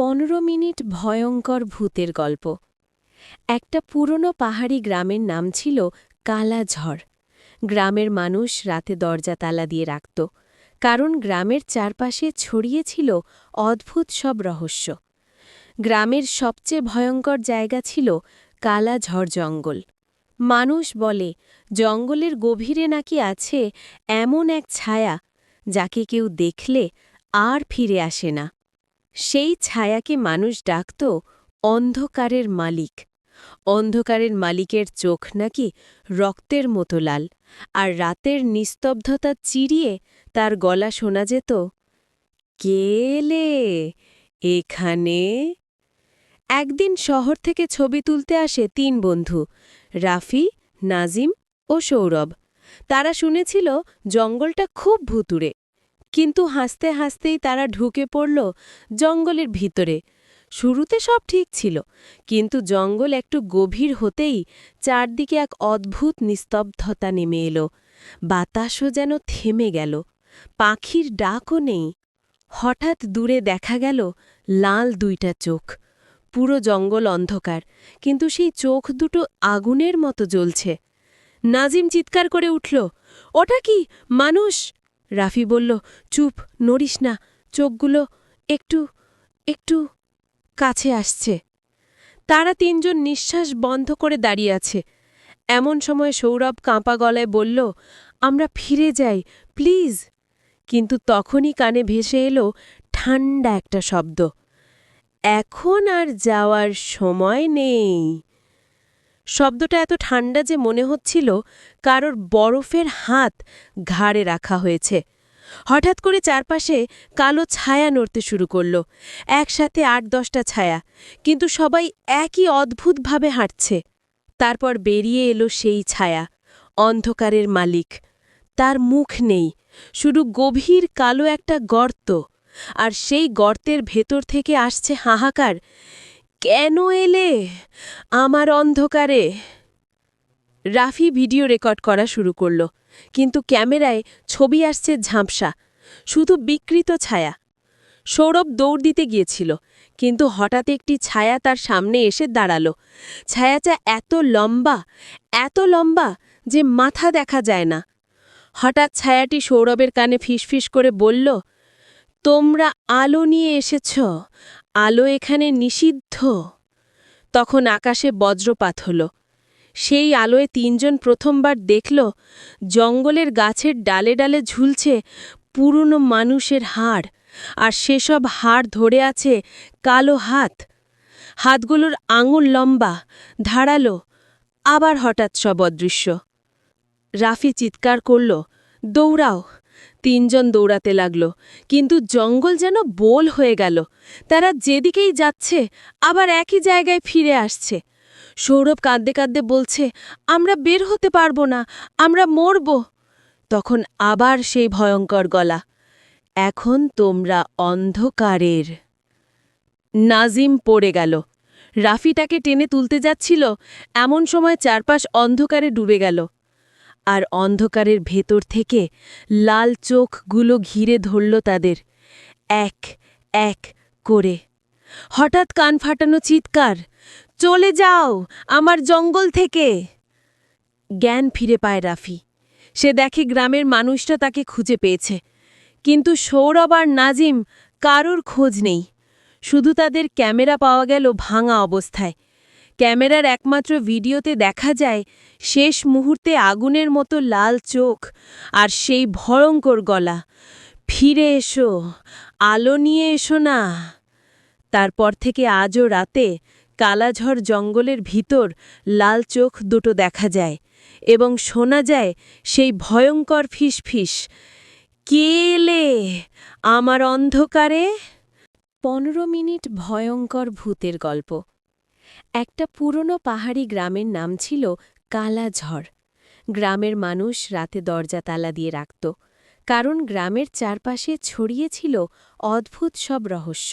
পনেরো মিনিট ভয়ঙ্কর ভূতের গল্প। একটা পুরনো পাহাড়ি গ্রামের নাম ছিল কালাঝড়। গ্রামের মানুষ রাতে দরজা তালা দিয়ে রাখত, কারণ গ্রামের চারপাশে ছড়িয়েছিল অদ্ভুত সব রহস্য। গ্রামের সবচেয়ে ভয়ঙ্কর জায়গা ছিল কালাঝড় জঙ্গল। মানুষ বলে, জঙ্গলের গভীরে নাকি আছে এমন এক ছায়া যাকে কেউ দেখলে আর ফিরে আসে না। সেই ছায়াকে মানুষ ডাকত অন্ধকারের মালিক। অন্ধকারের মালিকের চোখ নাকি রক্তের মতো লাল, আর রাতের নিস্তব্ধতা চিরিয়ে তার গলা শোনা যেত কেলে এখানে? একদিন শহর থেকে ছবি তুলতে আসে তিন বন্ধু, রাফি, নাজিম ও সৌরভ। তারা শুনেছিল জঙ্গলটা খুব ভুতুরে কিন্তু হাসতে হাসতেই তারা ঢুকে পড়ল জঙ্গলের ভিতরে। শুরুতে সব ঠিক ছিল, কিন্তু জঙ্গল একটু গভীর হতেই চারদিকে এক অদ্ভুত নিস্তব্ধতা নেমে এলো। বাতাসও যেন থেমে গেল, পাখির ডাকও নেই। হঠাৎ দূরে দেখা গেল লাল দুইটা চোখ, পুরো জঙ্গল অন্ধকার, কিন্তু সেই চোখ দুটো আগুনের মতো জ্বলছে। নাজিম চিৎকার করে উঠল, ওটা কি? মানুষ? রাফি বলল, চুপ, নড়িস না, চোখগুলো একটু একটু কাছে আসছে। তারা তিনজন নিঃশ্বাস বন্ধ করে দাঁড়িয়ে আছে। এমন সময় সৌরভ কাঁপা গলায় বলল, আমরা ফিরে যাই, প্লিজ। কিন্তু তখনই কানে ভেসে এলো ঠান্ডা একটা শব্দ। এখন আর যাওয়ার সময় নেই। শব্দটা এত ঠান্ডা যে মনে হচ্ছিল কারোর বরফের হাত ঘাড়ে রাখা হয়েছে। হঠাৎ করে চারপাশে কালো ছায়া নড়তে শুরু করল। একসাথে আট দশটা ছায়া, কিন্তু সবাই একই অদ্ভুতভাবে হাঁটছে। তারপর বেরিয়ে এলো সেই ছায়া, অন্ধকারের মালিক। তার মুখ নেই, শুধু গভীর কালো একটা গর্ত। আর সেই গর্তের ভেতর থেকে আসছে হাহাকার কেন এলে? আমার অন্ধকারে। রাফি ভিডিও রেকর্ড করা শুরু করল, কিন্তু ক্যামেরায় ছবি আসছে ঝাঁপসা শুধু বিকৃত ছায়া। সৌরভ দৌড় দিতে গিয়েছিল, কিন্তু হঠাৎ একটি ছায়া তার সামনে এসে দাঁড়াল। ছায়াটা এত লম্বা এত লম্বা যে মাথা দেখা যায় না। হঠাৎ ছায়াটি সৌরভের কানে ফিসফিস করে বলল, তোমরা আলো নিয়ে এসেছ আলো এখানে নিষিদ্ধ। তখন আকাশে বজ্রপাত হল। সেই আলোয় তিনজন প্রথমবার দেখল, জঙ্গলের গাছের ডালে ডালে ঝুলছে পুরনো মানুষের হাড়, আর সেসব হাড় ধরে আছে কালো হাত। হাতগুলোর আঙুল লম্বা, ধারালো, আবার হঠাৎ সব অদৃশ্য রাফি চিৎকার করল, দৌড়াও। তিনজন দৌড়াতে লাগল, কিন্তু জঙ্গল যেন বোল হয়ে গেল। তারা যেদিকেই যাচ্ছে, আবার একই জায়গায় ফিরে আসছে। সৌরভ কাঁদতে কাঁদতে বলছে, আমরা বের হতে পারব না, আমরা মরব। তখন আবার সেই ভয়ঙ্কর গলা, এখন তোমরা অন্ধকারের। নাজিম পড়ে গেল। রাফিটাকে টেনে তুলতে যাচ্ছিল, এমন সময় চারপাশ অন্ধকারে ডুবে গেল। আর অন্ধকারের ভেতর থেকে লাল চোখগুলো ঘিরে ধরল তাদের। এক এক করে। হঠাৎ কান ফাটানো চিৎকার, চলে যাও আমার জঙ্গল থেকে! জ্ঞান ফিরে পায় রাফি। সে দেখে গ্রামের মানুষটা তাকে খুঁজে পেয়েছে। কিন্তু সৌরভ আর নাজিম কারোর খোঁজ নেই। শুধু তাদের ক্যামেরা পাওয়া গেল ভাঙা অবস্থায়। ক্যামেরার একমাত্র ভিডিওতে দেখা যায়, শেষ মুহূর্তে আগুনের মতো লাল চোখ আর সেই ভয়ঙ্কর গলা। ফিরে এসো, আলো নিয়ে এসো না। তারপর থেকে আজও রাতে কালাঝড় জঙ্গলের ভিতর লাল চোখ দুটো দেখা যায় এবং শোনা যায় সেই ভয়ঙ্কর ফিসফিস। কেলে আমার অন্ধকারে? পনেরো মিনিট ভয়ঙ্কর ভূতের গল্প। একটা পুরনো পাহাড়ি গ্রামের নাম ছিল কালাঝড়। গ্রামের মানুষ রাতে দরজা তালা দিয়ে রাখত, কারণ গ্রামের চারপাশে ছড়িয়েছিল অদ্ভুত সব রহস্য।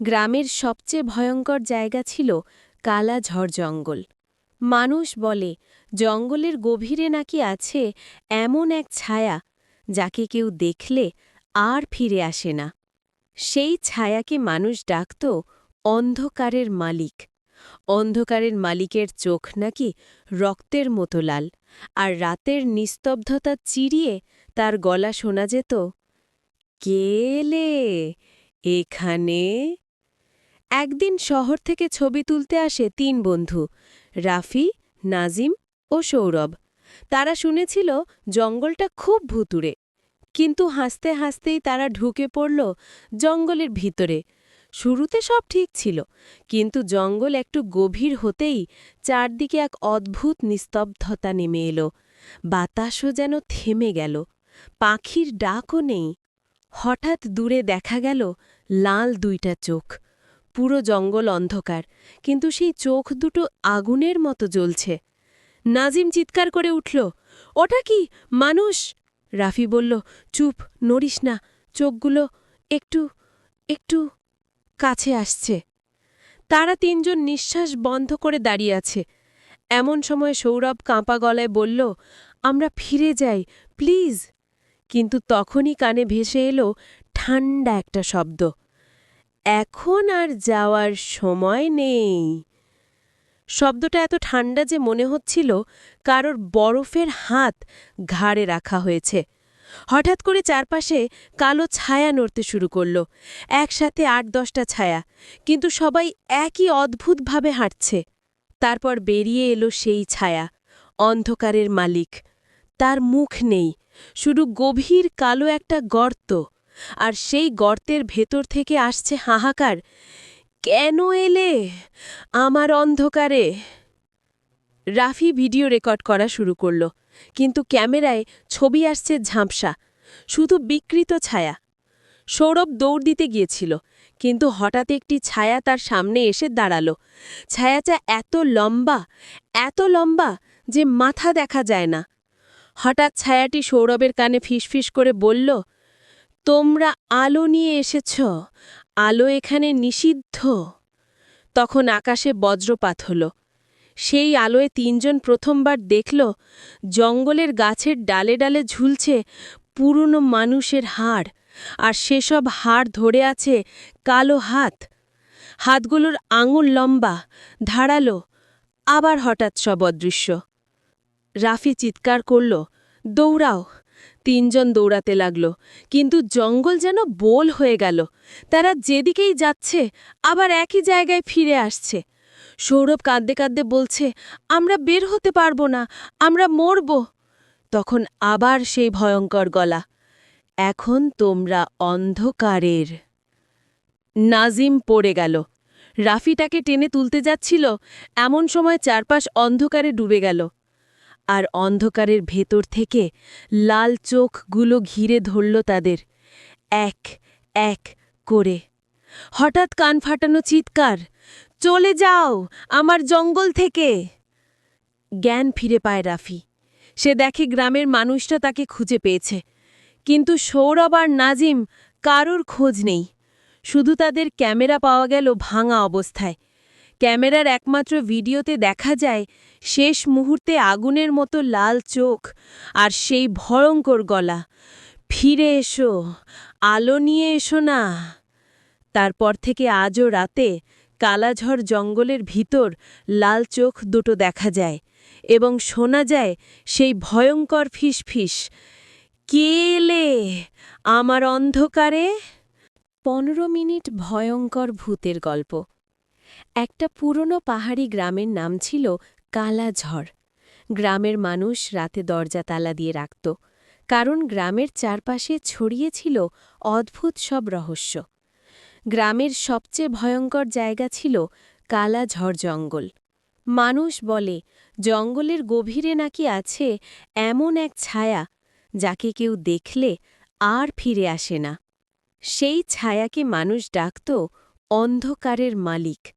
গ্রামের সবচেয়ে ভয়ঙ্কর জায়গা ছিল কালাঝড় জঙ্গল। মানুষ বলে, জঙ্গলের গভীরে নাকি আছে এমন এক ছায়া, যাকে কেউ দেখলে আর ফিরে আসে না। সেই ছায়াকে মানুষ ডাকত অন্ধকারের মালিক। অন্ধকারের মালিকের চোখ নাকি রক্তের মতো লাল, আর রাতের নিস্তব্ধতা চিরিয়ে তার গলা শোনা যেত কেলে এখানে? একদিন শহর থেকে ছবি তুলতে আসে তিন বন্ধু, রাফি, নাজিম ও সৌরভ। তারা শুনেছিল জঙ্গলটা খুব ভুতুরে কিন্তু হাসতে হাসতেই তারা ঢুকে পড়ল জঙ্গলের ভিতরে। শুরুতে সব ঠিক ছিল, কিন্তু জঙ্গল একটু গভীর হতেই চারদিকে এক অদ্ভুত নিস্তব্ধতা নেমে এলো। বাতাসও যেন থেমে গেল, পাখির ডাকও নেই। হঠাৎ দূরে দেখা গেল লাল দুইটা চোখ, পুরো জঙ্গল অন্ধকার, কিন্তু সেই চোখ দুটো আগুনের মতো জ্বলছে। নাজিম চিৎকার করে উঠল, ওটা কি, মানুষ? রাফি বলল, চুপ, নড়িস না, চোখগুলো একটু একটু কাছে আসছে। তারা তিনজন নিঃশ্বাস বন্ধ করে দাঁড়িয়ে আছে। এমন সময় সৌরভ কাঁপা গলায় বলল, আমরা ফিরে যাই, প্লিজ। কিন্তু তখনই কানে ভেসে এলো ঠান্ডা একটা শব্দ। এখন আর যাওয়ার সময় নেই। শব্দটা এত ঠান্ডা যে মনে হচ্ছিল কারোর বরফের হাত ঘাড়ে রাখা হয়েছে। হঠাৎ করে চারপাশে কালো ছায়া নড়তে শুরু করল। একসাথে আট দশটা ছায়া, কিন্তু সবাই একই অদ্ভুতভাবে হাঁটছে। তারপর বেরিয়ে এলো সেই ছায়া, অন্ধকারের মালিক। তার মুখ নেই, শুধু গভীর কালো একটা গর্ত। আর সেই গর্তের ভেতর থেকে আসছে হাহাকার, কেন এলে? আমার অন্ধকারে? রাফি ভিডিও রেকর্ড করা শুরু করল। কিন্তু ক্যামেরায় ছবি আসছে ঝাঁপসা শুধু বিকৃত ছায়া। সৌরভ দৌড় দিতে গিয়েছিল, কিন্তু হঠাৎ একটি ছায়া তার সামনে এসে দাঁড়াল। ছায়াটা এত লম্বা এত লম্বা যে মাথা দেখা যায় না। হঠাৎ ছায়াটি সৌরভের কানে ফিসফিস করে বলল, তোমরা আলো নিয়ে এসেছ, আলো এখানে নিষিদ্ধ। তখন আকাশে বজ্রপাত হল। সেই আলোয় তিনজন প্রথমবার দেখল, জঙ্গলের গাছের ডালে ডালে ঝুলছে পুরনো মানুষের হাড়, আর সেসব হাড় ধরে আছে কালো হাত। হাতগুলোর আঙুল লম্বা, ধারালো, আবার হঠাৎ সব অদৃশ্য। রাফি চিৎকার করল, দৌড়াও। তিনজন দৌড়াতে লাগল, কিন্তু জঙ্গল যেন বোল হয়ে গেল। তারা যেদিকেই যাচ্ছে, আবার একই জায়গায় ফিরে আসছে। সৌরভ কাঁদতে কাঁদতে বলছে, আমরা বের হতে পারব না, আমরা মরব। তখন আবার সেই ভয়ঙ্কর গলা, এখন তোমরা অন্ধকারের নাজিম পড়ে গেল। রাফি তাকে টেনে তুলতে যাচ্ছিল, এমন সময় চারপাশ অন্ধকারে ডুবে গেল। আর অন্ধকারের ভেতর থেকে লাল চোখগুলো ঘিরে ধরল তাদের, এক এক করে। হঠাৎ কান ফাটানো চিৎকার চলে যাও আমার জঙ্গল থেকে। জ্ঞান ফিরে পায় রাফি। সে দেখে গ্রামের মানুষটা তাকে খুঁজে পেয়েছে। কিন্তু সৌরভ আর নাজিম কারোর খোঁজ নেই। শুধু তাদের ক্যামেরা পাওয়া গেল ভাঙা অবস্থায়। ক্যামেরার একমাত্র ভিডিওতে দেখা যায়, শেষ মুহূর্তে আগুনের মতো লাল চোখ আর সেই ভয়ঙ্কর গলা। ফিরে এসো, আলো নিয়ে এসো না। তারপর থেকে আজও রাতে কালাঝড় জঙ্গলের ভিতর লাল চোখ দুটো দেখা যায় এবং শোনা যায় সেই ভয়ঙ্কর ফিসফিস। কে এলে? আমার অন্ধকারে? পনেরো মিনিট ভয়ঙ্কর ভূতের গল্প। একটা পুরনো পাহাড়ি গ্রামের নাম ছিল কালাঝড়। গ্রামের মানুষ রাতে দরজা তালা দিয়ে রাখত, কারণ গ্রামের চারপাশে ছড়িয়েছিল অদ্ভুত সব রহস্য। গ্রামের সবচেয়ে ভয়ঙ্কর জায়গা ছিল কালাঝড় জঙ্গল। মানুষ বলে, জঙ্গলের গভীরে নাকি আছে এমন এক ছায়া যাকে কেউ দেখলে আর ফিরে আসে না। সেই ছায়াকে মানুষ ডাকত অন্ধকারের মালিক।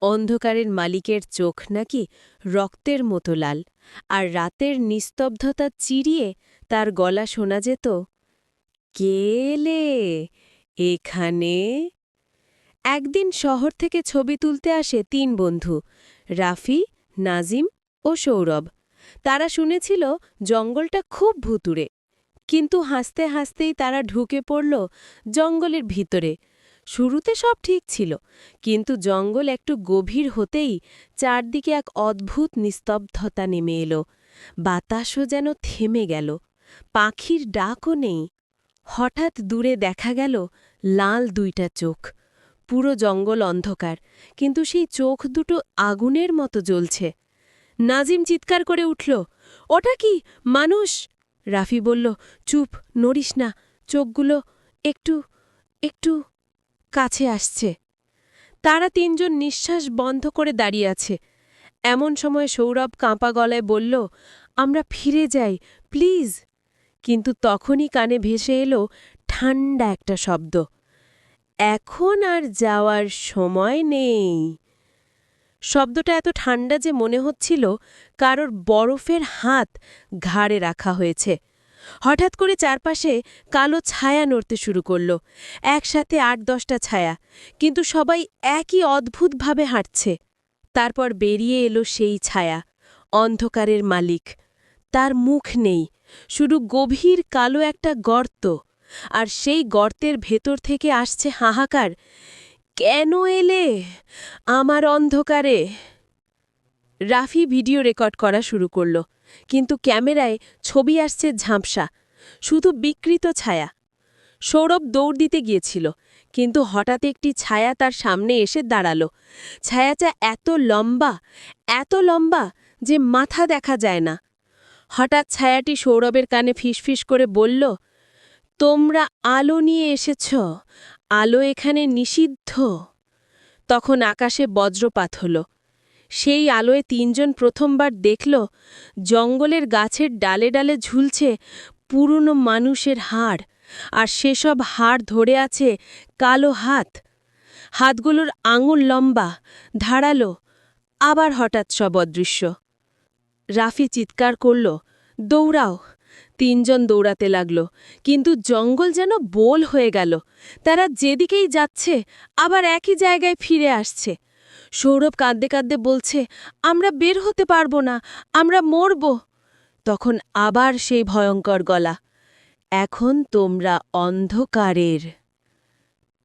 অন্ধকারের মালিকের চোখ নাকি রক্তের মতো লাল আর রাতের নিস্তব্ধতা চিরিয়ে তার গলা শোনা যেত কেলে এখানে? একদিন শহর থেকে ছবি তুলতে আসে তিন বন্ধু, রাফি, নাজিম ও সৌরভ। তারা শুনেছিল, জঙ্গলটা খুব ভুতুরে কিন্তু হাসতে হাসতেই তারা ঢুকে পড়ল জঙ্গলের ভিতরে। শুরুতে সব ঠিক ছিল, কিন্তু জঙ্গল একটু গভীর হতেই চারদিকে এক অদ্ভুত নিস্তব্ধতা নেমে এলো। বাতাসও যেন থেমে গেল, পাখির ডাকও নেই। হঠাৎ দূরে দেখা গেল, লাল দুইটা চোখ। পুরো জঙ্গল অন্ধকার, কিন্তু সেই চোখ দুটো আগুনের মতো জ্বলছে। নাজিম চিৎকার করে উঠল, ওটা কি? মানুষ? রাফি বলল, চুপ, নড়িস না, চোখগুলো একটু একটু কাছে আসছে। তারা তিনজন নিঃশ্বাস বন্ধ করে দাঁড়িয়ে আছে। এমন সময় সৌরভ কাঁপা গলায় বলল, আমরা ফিরে যাই, প্লিজ। কিন্তু তখনই কানে ভেসে এলো ঠান্ডা একটা শব্দ। এখন আর যাওয়ার সময় নেই। শব্দটা এত ঠান্ডা যে মনে হচ্ছিল কারোর বরফের হাত ঘাড়ে রাখা হয়েছে। হঠাৎ করে চারপাশে কালো ছায়া নড়তে শুরু করল। একসাথে আট দশটা ছায়া, কিন্তু সবাই একই অদ্ভুতভাবে হাঁটছে। তারপর বেরিয়ে এলো সেই ছায়া, অন্ধকারের মালিক। তার মুখ নেই, শুধু গভীর কালো একটা গর্ত। আর সেই গর্তের ভেতর থেকে আসছে হাহাকার। কেন এলে? আমার অন্ধকারে। রাফি ভিডিও রেকর্ড করা শুরু করল, কিন্তু ক্যামেরায় ছবি আসছে ঝাঁপসা শুধু বিকৃত ছায়া। সৌরভ দৌড় দিতে গিয়েছিল, কিন্তু হঠাৎ একটি ছায়া তার সামনে এসে দাঁড়াল। ছায়াটা এত লম্বা এত লম্বা যে মাথা দেখা যায় না। হঠাৎ ছায়াটি সৌরভের কানে ফিসফিস করে বলল তোমরা আলো নিয়ে এসেছ, আলো এখানে নিষিদ্ধ। তখন আকাশে বজ্রপাত হল। সেই আলোয় তিনজন প্রথমবার দেখল, জঙ্গলের গাছের ডালে ডালে ঝুলছে পুরনো মানুষের হাড়, আর সেসব হাড় ধরে আছে কালো হাত। হাতগুলোর আঙুল লম্বা, ধারালো, আবার হঠাৎ সব অদৃশ্য। রাফি চিৎকার করল, দৌড়াও! তিনজন দৌড়াতে লাগল, কিন্তু জঙ্গল যেন বোল হয়ে গেল। তারা যেদিকেই যাচ্ছে, আবার একই জায়গায় ফিরে আসছে। সৌরভ কাঁদতে কাঁদতে বলছে, আমরা বের হতে পারব না, আমরা মরব। তখন আবার সেই ভয়ঙ্কর গলা, এখন তোমরা অন্ধকারের।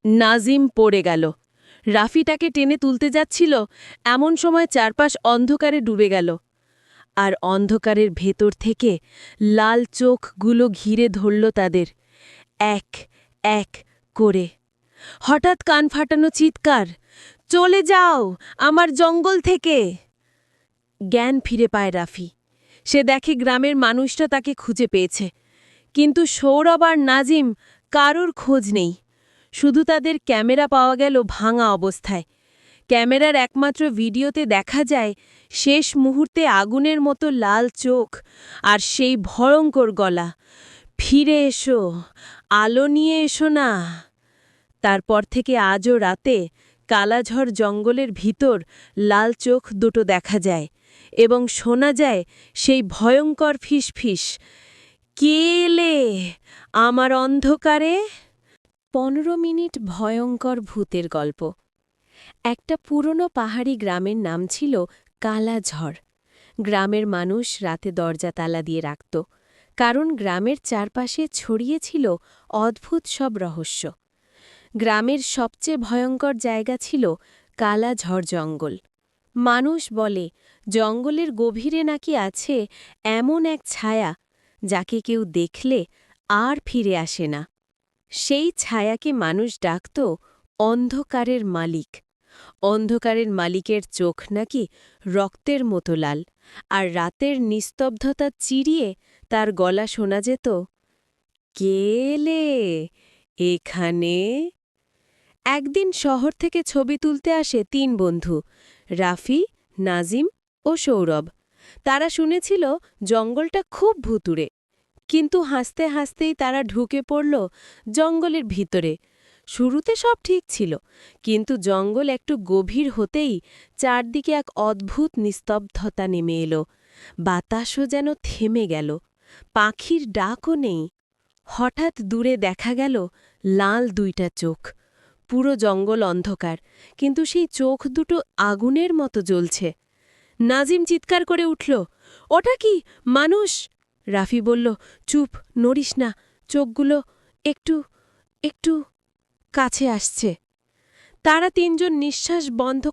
নাজিম পড়ে গেল। রাফিটাকে টেনে তুলতে যাচ্ছিল, এমন সময় চারপাশ অন্ধকারে ডুবে গেল। আর অন্ধকারের ভেতর থেকে লাল চোখগুলো ঘিরে ধরল তাদের। এক এক করে। হঠাৎ কান ফাটানো চিৎকার, চলে যাও আমার জঙ্গল থেকে! জ্ঞান ফিরে পায় রাফি। সে দেখে গ্রামের মানুষটা তাকে খুঁজে পেয়েছে। কিন্তু সৌরভ আর নাজিম কারোর খোঁজ নেই। শুধু তাদের ক্যামেরা পাওয়া গেল ভাঙা অবস্থায়। ক্যামেরার একমাত্র ভিডিওতে দেখা যায়, শেষ মুহূর্তে আগুনের মতো লাল চোখ আর সেই ভয়ঙ্কর গলা। ফিরে এসো, আলো নিয়ে এসো না। তারপর থেকে আজও রাতে কালাঝড় জঙ্গলের ভিতর লাল চোখ দুটো দেখা যায় এবং শোনা যায় সেই ভয়ঙ্কর ফিসফিস। কে এলে আমার অন্ধকারে? পনেরো মিনিট ভয়ঙ্কর ভূতের গল্প। একটা পুরনো পাহাড়ি গ্রামের নাম ছিল কালাঝড়। গ্রামের মানুষ রাতে দরজা তালা দিয়ে রাখত, কারণ গ্রামের চারপাশে ছড়িয়েছিল অদ্ভুত সব রহস্য। গ্রামের সবচেয়ে ভয়ঙ্কর জায়গা ছিল কালাঝড় জঙ্গল। মানুষ বলে, জঙ্গলের গভীরে নাকি আছে এমন এক ছায়া, যাকে কেউ দেখলে আর ফিরে আসে না। সেই ছায়াকে মানুষ ডাকত অন্ধকারের মালিক। অন্ধকারের মালিকের চোখ নাকি রক্তের মতো লাল, আর রাতের নিস্তব্ধতা চিরিয়ে তার গলা শোনা যেত কেলে এখানে? একদিন শহর থেকে ছবি তুলতে আসে তিন বন্ধু, রাফি, নাজিম ও সৌরভ। তারা শুনেছিল জঙ্গলটা খুব ভুতুরে কিন্তু হাসতে হাসতেই তারা ঢুকে পড়ল জঙ্গলের ভিতরে। শুরুতে সব ঠিক ছিল, কিন্তু জঙ্গল একটু গভীর হতেই চারদিকে এক অদ্ভুত নিস্তব্ধতা নেমে এলো। বাতাসও যেন থেমে গেল, পাখির ডাকও নেই। হঠাৎ দূরে দেখা গেল লাল দুইটা চোখ, পুরো জঙ্গল অন্ধকার, কিন্তু সেই চোখ দুটো আগুনের মতো জ্বলছে। নাজিম চিৎকার করে উঠল, ওটা কি? মানুষ? রাফি বলল, চুপ, নড়িস না, চোখগুলো একটু একটু কাছে আসছে। তারা তিনজন নিঃশ্বাস বন্ধ